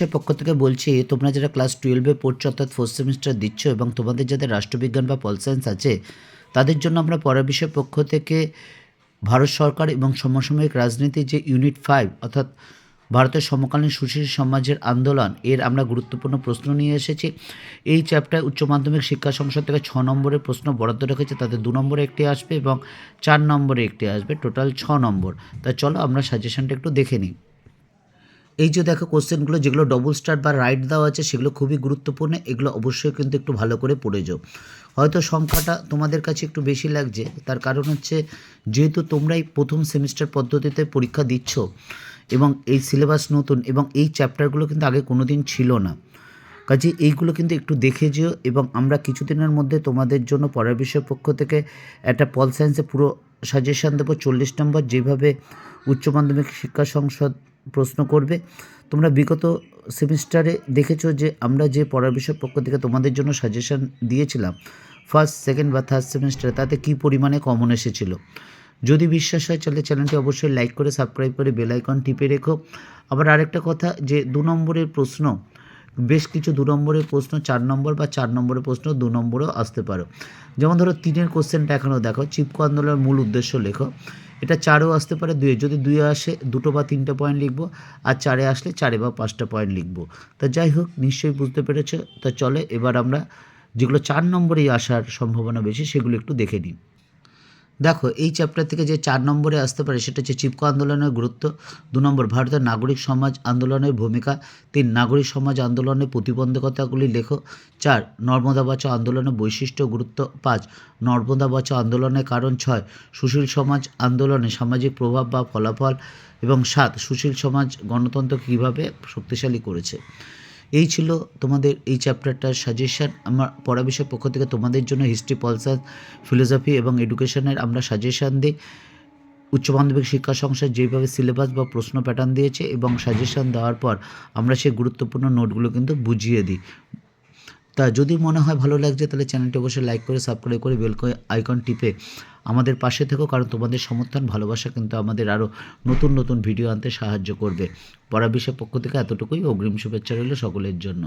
বিষয়ের পক্ষ থেকে বলছি, তোমরা যারা ক্লাস টুয়েলভে পড়ছো, অর্থাৎ ফোর্থ সেমিস্টার দিচ্ছ এবং তোমাদের যাদের রাষ্ট্রবিজ্ঞান বা পল সায়েন্স আছে, তাদের জন্য আমরা পড়ার বিষয়ের পক্ষ থেকে ভারত সরকার এবং সমসাময়িক রাজনীতি যে ইউনিট ফাইভ অর্থাৎ ভারতের সমকালীন সুশীল সমাজের আন্দোলন, এর আমরা গুরুত্বপূর্ণ প্রশ্ন নিয়ে এসেছি। এই চ্যাপ্টার উচ্চ মাধ্যমিক শিক্ষা সংসদ থেকে ছ নম্বরের প্রশ্ন বরাদ্দ রেখেছে, তাতে দু নম্বরে একটি আসবে এবং চার নম্বরে একটি আসবে টোটাল ছ নম্বর। তা চলো আমরা সাজেশনটা একটু দেখে নিই। এই যে দেখো কোশ্চেনগুলো, যেগুলো ডবল স্টার বা রাইট দেওয়া আছে, সেগুলো খুবই গুরুত্বপূর্ণ, এগুলো অবশ্যই কিন্তু একটু ভালো করে পড়ে যাও। হয়তো সংখ্যাটা তোমাদের কাছে একটু বেশি লাগছে, তার কারণ হচ্ছে যেহেতু তোমরাই প্রথম সেমিস্টার পদ্ধতিতে পরীক্ষা দিচ্ছ, এবং এই সিলেবাস নতুন, এবং এই চ্যাপ্টারগুলো কিন্তু আগে কোনো দিন ছিল না। কাজে এইগুলো কিন্তু একটু দেখে যেও, এবং আমরা কিছুদিনের মধ্যে তোমাদের জন্য পড়ার বিষয় পক্ষ থেকে একটা পল সায়েন্সে পুরো সাজেশান দেবো। চল্লিশ নম্বর, যেভাবে উচ্চ মাধ্যমিক শিক্ষা সংসদ প্রশ্ন করবে। তোমরা বিগত সেমিস্টারে দেখেছ যে আমরা যে পড়ার বিষয় পক্ষ থেকে তোমাদের জন্য সাজেশন দিয়েছিলাম ফার্স্ট সেকেন্ড বা থার্ড সেমিস্টারে তাতে কী পরিমাণে কমন এসেছিল? যদি বিশ্বাস হয়, তাহলে চ্যানেলটি অবশ্যই লাইক করে সাবস্ক্রাইব করে বেল আইকন টিপে রেখো। আবার আরেকটা কথা যে, দু নম্বরের প্রশ্ন বেশ কিছু দু নম্বরের প্রশ্ন, চার নম্বর বা চার নম্বরের প্রশ্ন দু নম্বরেও আসতে পারো। যেমন ধরো তিনের কোশ্চেনটা এখনও দেখো, চিপকো আন্দোলনের মূল উদ্দেশ্য লেখো। এটা চারেও আসতে পারে দুয়ে যদি দুয়ে আসে, দুটো বা তিনটে পয়েন্ট লিখব, আর চারে আসলে চারে বা পাঁচটা পয়েন্ট লিখব। তা যাই হোক, নিশ্চয়ই বুঝতে পেরেছ। তা চলে, এবার আমরা যেগুলো চার নম্বরেই আসার সম্ভাবনা বেশি, সেগুলো একটু দেখে নিই। দেখো, এই চ্যাপ্টার থেকে যে চার নম্বরে আসতে পারে, সেটা হচ্ছে চিপকো আন্দোলনের গুরুত্ব। দু নম্বর, ভারতের নাগরিক সমাজ আন্দোলনের ভূমিকা। তিন, নাগরিক সমাজ আন্দোলনের প্রতিবন্ধকতাগুলি লেখো। চার, নর্মদা বাঁচাও আন্দোলনের বৈশিষ্ট্য গুরুত্ব। পাঁচ, নর্মদা বাঁচাও আন্দোলনের কারণ। ছয়, সুশীল সমাজ আন্দোলনে সামাজিক প্রভাব বা ফলাফল। এবং সাত, সুশীল সমাজ গণতন্ত্র কীভাবে শক্তিশালী করেছে। এই ছিল তোমাদের এই চ্যাপ্টারটার সাজেশান আমার পড়া বিষয় পক্ষ থেকে তোমাদের জন্য হিস্ট্রি পলসার ফিলোসফি এবং এডুকেশনের আমরা সাজেশান দিই। উচ্চ মাধ্যমিক শিক্ষা সংসদ যেভাবে সিলেবাস বা প্রশ্ন প্যাটার্ন দিয়েছে এবং সাজেশান দেওয়ার পর আমরা সেই গুরুত্বপূর্ণ নোটগুলো কিন্তু বুঝিয়ে দিই। তা যদি মনে হয় ভালো লাগছে, তাহলে চ্যানেলটি অবশ্যই লাইক করে সাবস্ক্রাইব করে বেল আইকন টিপে আমাদের পাশে থেকো, কারণ তোমাদের সমর্থন, ভালোবাসা কিন্তু আমাদের আরও নতুন নতুন ভিডিও আনতে সাহায্য করবে। পড়া বিষয়ের পক্ষ থেকে এতটুকুই। অগ্রিম শুভেচ্ছা রইল সকলের জন্য।